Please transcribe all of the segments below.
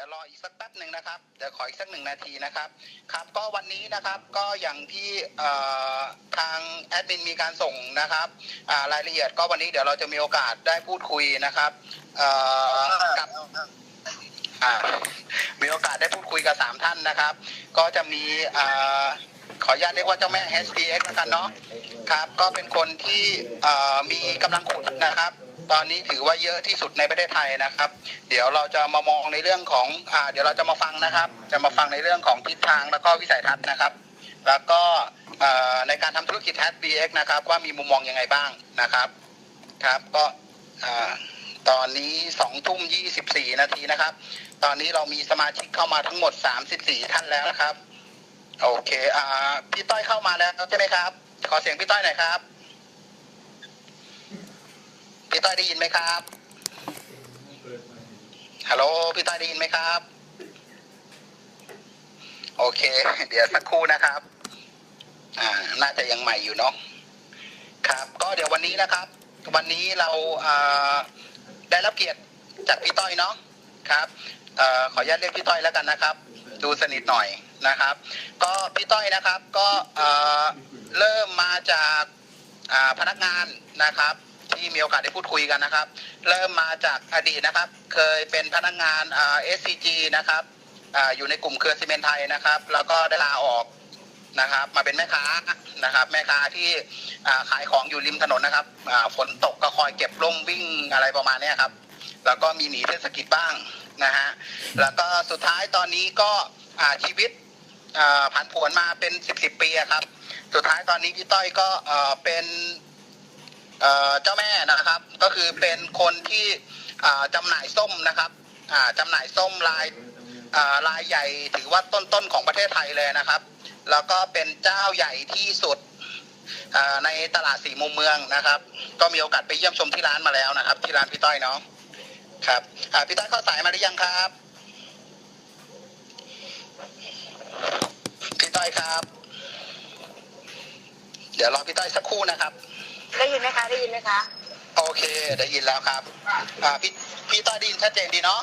ดี๋ยวรออีกสักแป๊บหนึ่งนะครับ เดี๋ยวขออีกสักหนึ่งนาทีนะครับ ครับ ก็วันนี้นะครับก็อย่างที่ทางแอดมินมีการส่งนะครับรายละเอียดก็วันนี้เดี๋ยวเราจะมีโอกาสได้พูดคุยนะครับกับมีโอกาสได้พูดคุยกับสามท่านนะครับ ก็จะมีอ่าขออนุญาตเรียกว่าเจ้าแม่ HPX แล้วกันเนาะครับ ก็เป็นคนที่มีกำลังขุดนะครับ ตอนนี้ถือว่าเยอะที่สุดในประเทศไทยนะครับ เดี๋ยวเราจะมามองในเรื่องของอ่าเดี๋ยวเราจะมาฟังนะครับ จะมาฟังในเรื่องของทิศทางแล้วก็วิสัยทัศน์นะครับ แล้วก็ในการทำธุรกิจ HPX นะครับว่ามีมุมมองยังไงบ้างนะครับครับก็ตอนนี้สองทุ่มยี่สิบสี่นาทีนะครับ ตอนนี้เรามีสมาชิกเข้ามาทั้งหมด34ท่านแล้วนะครับ โอเค อ่า พี่ต้อยเข้ามาแล้วใช่ไหมครับ ขอเสียงพี่ต้อยหน่อยครับ พี่ต้อยได้ยินไหมครับ ฮัลโหล พี่ต้อยได้ยินไหมครับ โอเค เดี๋ยวสักครู่นะครับ อ่า น่าจะยังใหม่อยู่เนาะ ครับ ก็เดี๋ยววันนี้นะครับ วันนี้เราอ่าได้รับเกียรติจากพี่ต้อยเนาะ ครับเอ่อขออนุญาตเรียกพี่ต้อยแล้วกันนะครับ ดูสนิทหน่อยนะครับ ก็พี่ต้อยนะครับ ก็เริ่มมาจากพนักงานนะครับ ที่มีโอกาสได้พูดคุยกันนะครับ เริ่มมาจากอดีตนะครับ เคยเป็นพนักงานอ่า SCG นะครับออยู่ในกลุ่มเครือซีเมนต์ไทยนะครับ แล้วก็ได้ลาออกนะครับ มาเป็นแม่ค้านะครับ แม่ค้าที่ขายของอยู่ริมถนนนะครับฝนตกก็คอยเก็บร่มวิ่งอะไรประมาณนี้ครับ แล้วก็มีหนีเทศกิจบ้างนะฮะแล้วก็สุดท้ายตอนนี้ก็ชีวิตผันผวนมาเป็นสิบสิบปีครับ สุดท้ายตอนนี้พี่ต้อยก็เป็น เจ้าแม่นะครับ ก็คือเป็นคนที่อ่าจำหน่ายส้มนะครับอ่าจำหน่ายส้มลายอ่ายใหญ่ถือว่าต้นๆของประเทศไทยเลยนะครับ แล้วก็เป็นเจ้าใหญ่ที่สุดในตลาดสี่มุมเมืองนะครับ ก็มีโอกาสไปเยี่ยมชมที่ร้านมาแล้วนะครับ ที่ร้านพี่ต้อยเนาะครับพี่ต้อยเข้าสายมาหรือยังครับพี่ต้อยครับ เดี๋ยวรอพี่ต้อยสักครู่นะครับ ได้ยินไหมคะได้ยินไหมคะ โอเค ได้ยินแล้วครับอ่าพี่พี่ต้อยได้ยินชัดเจนดีเนาะ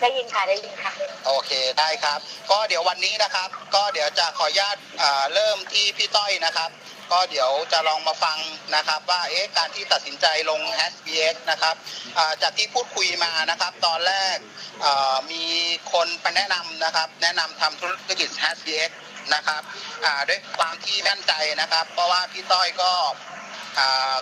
ได้ยินค่ะได้ยินค่ะ โอเคได้ครับ ก็เดี๋ยววันนี้นะครับ ก็เดี๋ยวจะขออนุญาตอ่าเริ่มที่พี่ต้อยนะครับ ก็เดี๋ยวจะลองมาฟังนะครับว่าเอ๊ะการที่ตัดสินใจลง h a s b x นะครับอ่าจากที่พูดคุยมานะครับ ตอนแรกอ่ามีคนไปแนะนำนะครับ แนะนำทำธุรกิจ h a s b x นะครับอ่าด้วยความที่มั่นใจนะครับ เพราะว่าพี่ต้อยก็อ่า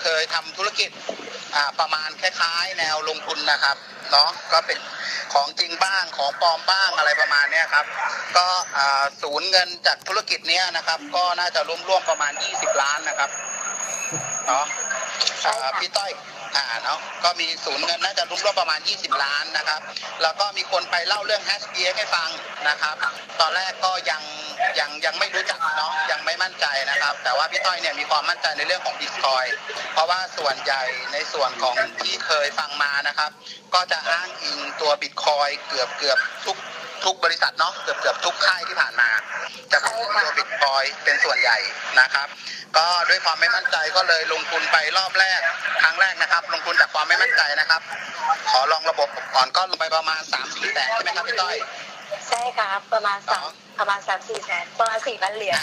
เคยทำธุรกิจอ่าประมาณคล้ายๆ แนวลงทุนนะครับเนาะก็เป็นของจริงบ้างของปลอมบ้างอะไรประมาณเนี้ยครับ ก็อ่าศูนย์เงินจากธุรกิจเนี้ยนะครับ ก็น่าจะร่วมๆประมาณ 20 ล้านนะครับเนาะใช่ค่ะอ่าพี่ต้อยอ่าเนาะก็มีศูนย์เงินน่าจะร่วมๆประมาณ 20 ล้านนะครับ แล้วก็มีคนไปเล่าเรื่อง h a s h b x ให้ฟังนะครับ ตอนแรกก็ยังยังยังไม่รู้จักเนาะยังไม่มั่นใจนะครับ แต่ว่าพี่ต้อยเนี่ยมีความมั่นใจในเรื่องของบิตคอยเพราะว่าส่วนใหญ่ในส่วนของที่เคยฟังมานะครับ ก็จะอ้างอิงตัวบิตคอยเกือบเกือบทุกทุกบริษัทเนาะเกือบเกือบทุกค่ายที่ผ่านมา จะพูดตัวบิตคอยเป็นส่วนใหญ่นะครับ ก็ด้วยความไม่มั่นใจก็เลยลงทุนไปรอบแรก ครั้งแรกนะครับ ลงทุนจากความไม่มั่นใจนะครับ ขอลองระบบก่อนก็ลงไปประมาณ3ามสี่แสนใช่ไหมครับพี่ต้อย ใช่ค่ะประมาณสามอ๋อประมาณสามสี่แสนประมาณสี่พันเหรียญ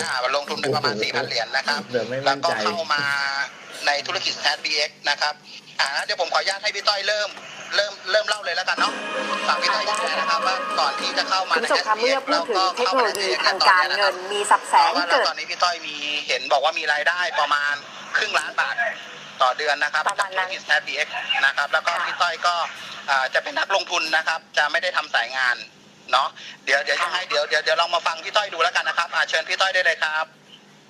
อ่าลงทุนไปประมาณ4,000เหรียญนะครับเดี๋ยวไม่แล้มั่วนก็ใจ เข้ามาในธุรกิจ s b x นะครับอ่าเดี๋ยวผมขออนุญาตให้พี่ต้อยเริ่ม เริ่มเริ่มเล่าเลยแล้วกันเนาะฝากพี่ต้อยชี้แจงนะครับว่าก่อนที่จะเข้ามาคุณใน ผู้ชมคะเมื่อ SBX พูดถึงเทคโนโลยีทางการเงินมีสับแสงเพราะว่าเกิด ตอนนี้พี่ต้อยมีเห็นบอกว่ามีรายได้ประมาณครึ่งล้านบาท ต่อเดือนนะครับประมาณนั้น ธุรกิจ s b x นะครับ แล้วก็ค่ะพี่ต้อยก็อ่าจะเป็นนักลงทุนนะครับ จะไม่ได้ทำสายงานเนาะเดี๋ยวเดี๋ยวยังไงเดี๋ยวเดี๋ยวเดี๋ยวลองมาฟังพี่ต้อยดูแล้วกันนะครับอ่าเชิญพี่ต้อยได้เลยครับ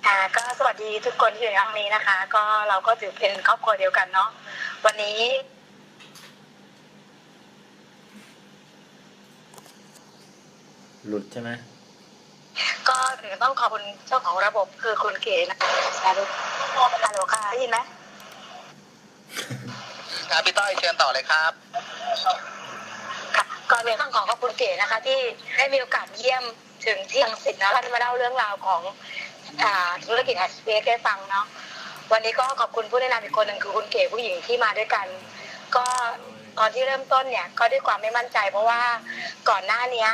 ค่ะก็สวัสดีทุกคนที่อยู่ในห้องนี้นะคะ ก็เราก็ถือเป็นครอบครัวเดียวกันเนาะวันนี้หลุดใช่ไหมก็ถึงต้องขอบคุณเจ้าของระบบคือคุณเก๋นะคะฮัลโหลฮัลโหลค่ะได้ยินไหม ครับพี่ต้อยเชิญต่อเลยครับค่ะก่อนอื่นต้องขอขอบคุณเก๋นะคะ ที่ได้มีโอกาสเยี่ยมถึงที่อังสิตนะแล้วที่มาเล่าเรื่องราวของอ่าธุรกิจแอสเปให้ฟังเนาะวันนี้ก็ขอบคุณผู้แนะนำอีกคนหนึ่งคือคุณเก๋ผู้หญิงที่มาด้วยกัน ก็ตอนที่เริ่มต้นเนี่ยก็ด้วยความไม่มั่นใจ เพราะว่าก่อนหน้านี้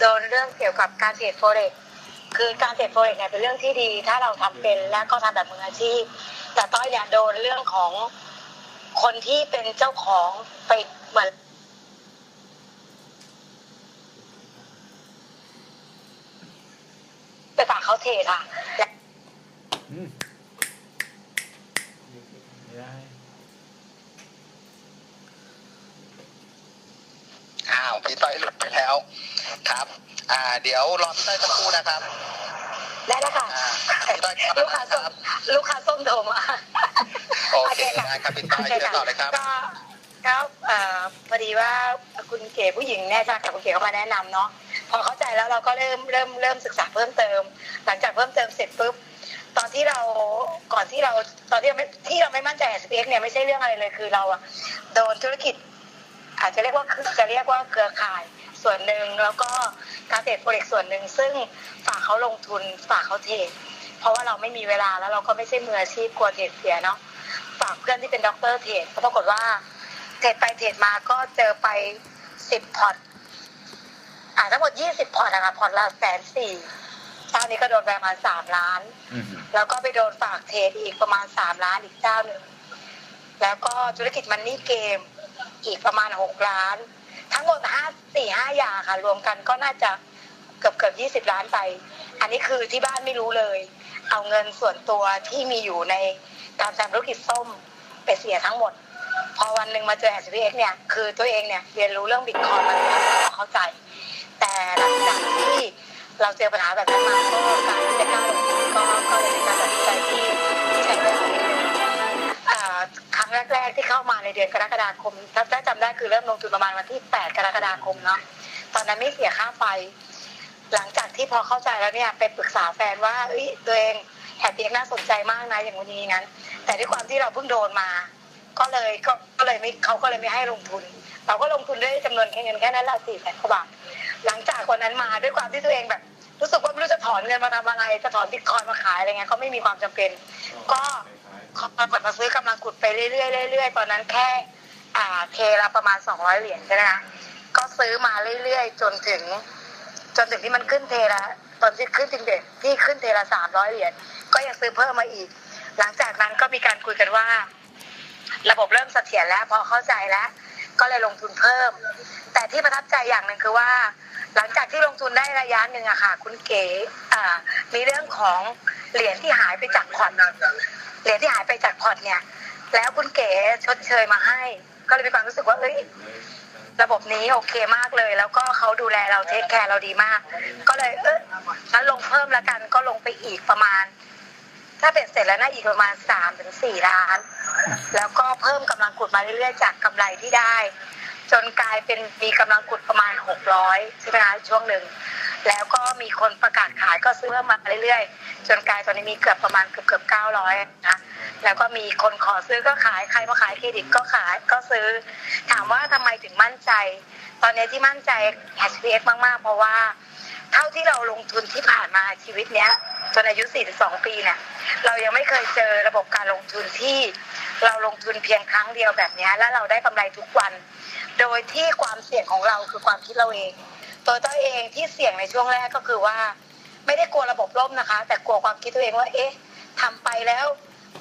โดนเรื่องเกี่ยวกับการเทรดโฟเร็กคือการเทรดโฟเร็กเนี่ยเป็นเรื่องที่ดี ถ้าเราทำเป็นและก็ทำแบบมืออาชีพ แต่ต้อยเนี่ยโดนเรื่องของ คนที่เป็นเจ้าของไปเหมือนไปฝากเขาเทรดอะและอืมไม่ได้อ้าวพี่ต้อยหลุดไปแล้ว ครับ อ่า เดี๋ยวรอพี่ต้อยสักครู่นะครับ ได้แล้วค่ะ อ่าพี่ต้อยครับลูกค้าส้มลูกค้าส้มโทรมา โอเคได้ครับพี่ต้อยเชิญต่อเลยครับก็ก็เอ่อพอดีว่าคุณเก๋ผู้หญิงเนี่ยจากกับคุณเก๋เข้ามาแนะนำเนาะพอเข้าใจแล้วเราก็เริ่มเริ่มเริ่มศึกษาเพิ่มเติม หลังจากเพิ่มเติมเสร็จปุ๊บตอนที่เราก่อนที่เราตอนที่เราไม่ที่เราไม่มั่นใจ s p x เนี่ยไม่ใช่เรื่องอะไรเลยคือเราอะโดนธุรกิจ อาจจะเรียกว่าจะเรียกว่าเครือข่ายส่วนหนึ่งแล้วก็การเทรดโฟเร็กส่วนหนึ่งซึ่งฝากเขาลงทุนฝากเขาเทรดเพราะว่าเราไม่มีเวลาแล้วเราก็ไม่ใช่มืออาชีพกลัวเทรดเสียเนาะ ฝากเพื่อนที่เป็นด็อกเตอร์เทรดก็ปรากฏว่า เทรดไปเทรดมาก็เจอไปสิบพอร์ตอ่าทั้งหมดยี่สิบพอร์ตอะค่ะพอร์ตละแสนสี่เจ้านี้ก็โดนไปประมาณสามล้านอืมแล้วก็ไปโดนฝากเทรดอีกประมาณสามล้านอีกเจ้าหนึ่งแล้วก็ธุรกิจมันนี่เกมอีกประมาณหกล้าน ทั้งหมดห้าสี่ห้าอย่างค่ะ รวมกันก็น่าจะเกือบเกือบยี่สิบล้านไป อันนี้คือที่บ้านไม่รู้เลย เอาเงินส่วนตัวที่มีอยู่ใน การทำธุรกิจส้มไปเสียทั้งหมด พอวันหนึ่งมาเจอ s p x เนี่ยคือตัวเองเนี่ยเรียนรู้เรื่องบิตคอยน์มาแล้วเข้าใจ แต่หลังจากที่เราเจอปัญหาแบบนั้นมาก็การที่จะกล้าลงทุนก็ก็เลยเป็นการตัดสินใจที่ที่ใช้เวลานิดนึงอ่าครั้งแรกๆที่เข้ามาในเดือนกรกฎาคมถ้าถ้าจำได้คือเริ่มลงทุนประมาณวันที่ 8 กรกฎาคมเนาะตอนนั้นไม่เสียค่าไฟ หลังจากที่พอเข้าใจแล้วเนี่ยไปปรึกษาแฟนว่าเอ้ยตัวเองแอบเปียกน่าสนใจมากนะอย่างวันนี้นั้น แต่ด้วยความที่เราเพิ่งโดนมา ก็เลยก็ก็เลยไม่เขาก็เลยไม่ให้ลงทุน เราก็ลงทุนด้วยจำนวนแค่เงินแค่นั้นละสี่แสนกว่าบาทหลังจากวันนั้นมาด้วยความที่ตัวเองแบบ รู้สึกว่าไม่รู้จะถอนเงินมาทำอะไรจะถอนบิตคอยน์มาขายอะไรเงี้ยก็ไม่มีความจำเป็น ก็ขอดมาซื้อกำลังขุดไปเรื่อยๆเรื่อยๆตอนนั้นแค่ อ่าเคละประมาณสองร้อยเหรียญใช่ไหมคะก็ซื้อมาเรื่อยๆ จนถึง จนถึงที่มันขึ้นเทละตอนที่ขึ้นจริงเด็ดที่ขึ้นเทละสามร้อยเหรียญก็ยังซื้อเพิ่มมาอีก หลังจากนั้นก็มีการคุยกันว่า ระบบเริ่มเสถียรแล้วพอเข้าใจแล้ว ก็เลยลงทุนเพิ่ม แต่ที่ประทับใจอย่างหนึ่งคือว่า หลังจากที่ลงทุนได้ระยะหนึ่งอะค่ะ คุณเก๋มีเรื่องของเหรียญที่หายไปจากพอร์ตเหรียญที่หายไปจากพอร์ตเนี่ย แล้วคุณเก๋ชดเชยมาให้ ก็เลยมีความรู้สึกว่าเอ้ยระบบนี้โอเคมากเลย แล้วก็เขาดูแลเราเทคแคร์เราดีมาก ก็เลยเอองั้นลงเพิ่มแล้วกันก็ลงไปอีกประมาณ ถ้าเป็นเสร็จแล้วนะอีกประมาณสามถึงสี่ล้าน แล้วก็เพิ่มกำลังขุดมาเรื่อยๆจากกำไรที่ได้ จนกลายเป็นมีกำลังขุดประมาณหกร้อยใช่ไหมคะช่วงหนึ่งแล้วก็มีคนประกาศขายก็ซื้อมาเรื่อยๆ จนกลายตอนนี้มีเกือบประมาณเกือบเกือบเก้าร้อยนะแล้วก็มีคนขอซื้อก็ขายใครมาขายเครดิตก็ขายก็ซื้อ ถามว่าทำไมถึงมั่นใจ ตอนนี้ที่มั่นใจ HPX มากๆ เพราะว่า เท่าที่เราลงทุนที่ผ่านมาชีวิตเนี้ย จนอายุ 42 ปีเนี่ย เรายังไม่เคยเจอระบบการลงทุนที่เราลงทุนเพียงครั้งเดียวแบบนี้ แล้วเราได้กำไรทุกวัน โดยที่ความเสี่ยงของเราคือความคิดเราเอง ตัวต้อยเองที่เสี่ยงในช่วงแรกก็คือว่า ไม่ได้กลัวระบบล่มนะคะ แต่กลัวความคิดตัวเองว่า เอ๊ะทำไปแล้ว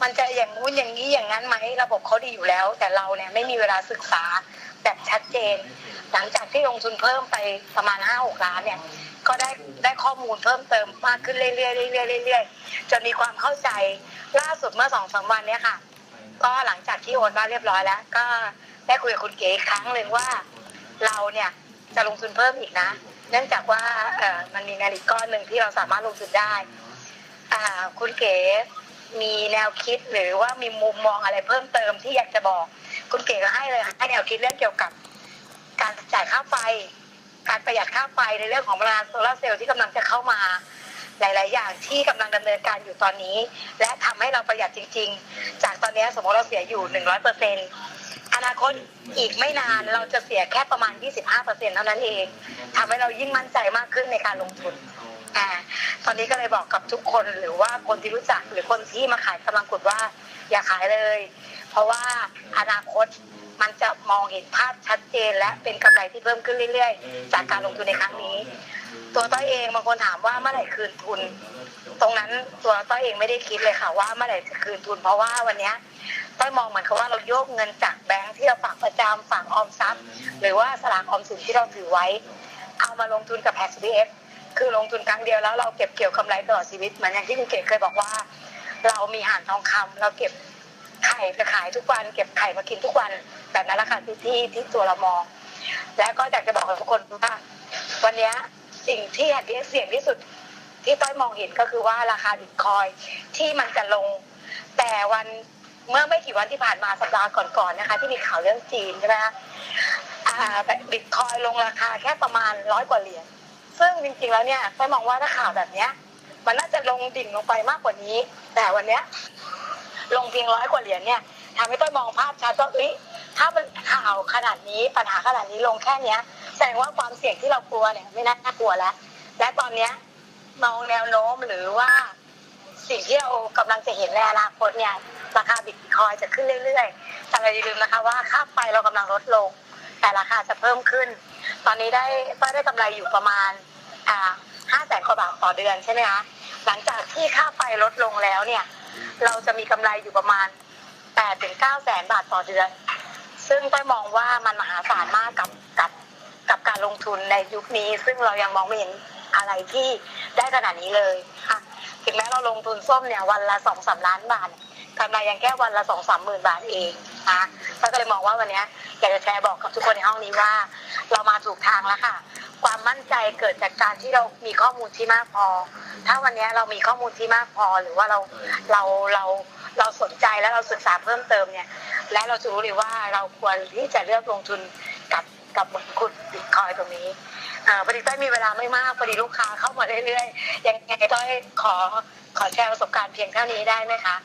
มันจะอย่างงู้นอย่างนี้อย่างนั้นไหมระบบเขาดีอยู่แล้ว แต่เราเนี่ยไม่มีเวลาศึกษาแบบชัดเจน หลังจากที่ลงทุนเพิ่มไปประมาณห้าหกล้านเนี่ย ก็ได้ได้ข้อมูลเพิ่มเติมมากขึ้นเรื่อยๆเรื่อยๆเรื่อยๆจนมีความเข้าใจล่าสุดเมื่อสองสามวันเนี้ยค่ะ ก็หลังจากที่โอนบ้านเรียบร้อยแล้ว ก็ได้คุยกับคุณเก๋อีกครั้งหนึ่งว่า เราเนี่ยจะลงทุนเพิ่มอีกนะ เนื่องจากว่าเออมันมีเงินอีกก้อนหนึ่งที่เราสามารถลงทุนได้อ่าคุณเก๋มีแนวคิดหรือว่ามีมุมมองอะไรเพิ่มเติมที่อยากจะบอก คุณเก๋ก็ให้เลยให้แนวคิดเรื่องเกี่ยวกับ การจ่ายค่าไฟ การประหยัดค่าไฟในเรื่องของพลังงานโซลาร์เซลล์ที่กำลังจะเข้ามาหลาย ๆ อย่างที่กำลังดำเนินการอยู่ตอนนี้ และทำให้เราประหยัดจริง ๆ จากตอนนี้สมมติเราเสียอยู่100เปอร์เซ็นอนาคตอีกไม่นานเราจะเสียแค่ประมาณ 25เปอร์เซ็นเท่านั้นเองทำให้เรายิ่งมั่นใจมากขึ้นในการลงทุนอ่าตอนนี้ก็เลยบอกกับทุกคนหรือว่าคนที่รู้จักหรือคนที่มาขายกำลังกดว่าอย่าขายเลย เพราะว่าอนาคต มันจะมองเห็นภาพชัดเจน และเป็นกำไรที่เพิ่มขึ้นเรื่อย ๆ จากการลงทุนในครั้งนี้ ตัวต้อยเองบางคนถามว่าเมื่อไหร่คืนทุน ตรงนั้นตัวต้อยเองไม่ได้คิดเลยค่ะว่าเมื่อไหร่จะคืนทุน เพราะว่าวันเนี้ยต้อยมองเหมือนกับว่าเราโยกเงินจากแบงค์ที่เราฝากประจำฝากออมทรัพย์ หรือว่าสลากออมสินที่เราถือไว้ เอามาลงทุนกับแพสบีเอฟคือลงทุนครั้งเดียวแล้วเราเก็บเกี่ยวกำไรตลอดชีวิตเหมือนอย่างที่คุณเกดเคยบอกว่า เรามีห่านทองคำเราเก็บไข่ไปขายทุกวัน เก็บไข่มากินทุกวันแบบนั้นแหละค่ะที่ที่ที่ตัวเรามอง แล้วก็อยากจะบอกกับทุกคนว่า วันนี้สิ่งที่แอนดี้เสี่ยงที่สุดที่ต้อยมองเห็นก็คือว่าราคาบิตคอยที่มันจะลง แต่วันเมื่อไม่กี่วันที่ผ่านมาสัปดาห์ก่อนๆนะคะ ที่มีข่าวเรื่องจีนใช่ไหมคะอ่าบิตคอยลงราคาแค่ประมาณร้อยกว่าเหรียญซึ่งจริงๆแล้วเนี่ยต้อยมองว่าถ้าข่าวแบบเนี้ยมันน่าจะลงดิ่งลงไปมากกว่านี้ แต่วันเนี้ย ลงเพียงร้อยกว่าเหรียญเนี่ยทำให้ต้อยมองภาพชัดว่าเอ้ยถ้ามันข่าวขนาดนี้ปัญหาขนาดนี้ลงแค่เนี้ยแสดงว่าความเสี่ยงที่เรากลัวเนี่ยไม่น่ากลัวแล้ว และตอนเนี้ยมองแนวโน้มหรือว่าสิ่งที่เรากำลังจะเห็นในอนาคตเนี่ยราคาบิตคอยจะขึ้นเรื่อยๆแต่เราอย่าลืมนะคะว่าค่าไฟเรากำลังลดลง แต่ราคาจะเพิ่มขึ้น ตอนนี้ได้ต้อยได้กำไรอยู่ประมาณอ่าห้าแสนกว่าบาทต่อเดือนใช่ไหมคะหลังจากที่ค่าไฟลดลงแล้วเนี่ย เราจะมีกำไรอยู่ประมาณแปดถึงเก้าแสนบาทต่อเดือน ซึ่งต้อยมองว่ามันมหาศาลมากกับกับกับการลงทุนในยุคนี้ ซึ่งเรายังมองไม่เห็นอะไรที่ได้ขนาดนี้เลยค่ะ ถึงแม้เราลงทุนส้มเนี่ยวันละสองสามล้านบาทกำไรยังแค่วันละสองสามหมื่นบาทเอง นะต้อยก็เลยมองว่าวันนี้อยากจะแชร์บอกกับทุกคนในห้องนี้ว่า เรามาถูกทางแล้วค่ะ ความมั่นใจเกิดจากการที่เรามีข้อมูลที่มากพอ ถ้าวันนี้เรามีข้อมูลที่มากพอหรือว่าเราเราเราเราสนใจแล้วเราศึกษาเพิ่มเติมเนี่ย และเราจะรู้เลยว่าเราควรที่จะเลือกลงทุนกับกับขุดบิตคอยตรงนี้พอดีต้อยมีเวลาไม่มากพอดีลูกค้าเข้ามาเรื่อยๆยังไงต้อยขอขอแชร์ประสบการณ์เพียงเท่านี้ได้ไหมคะ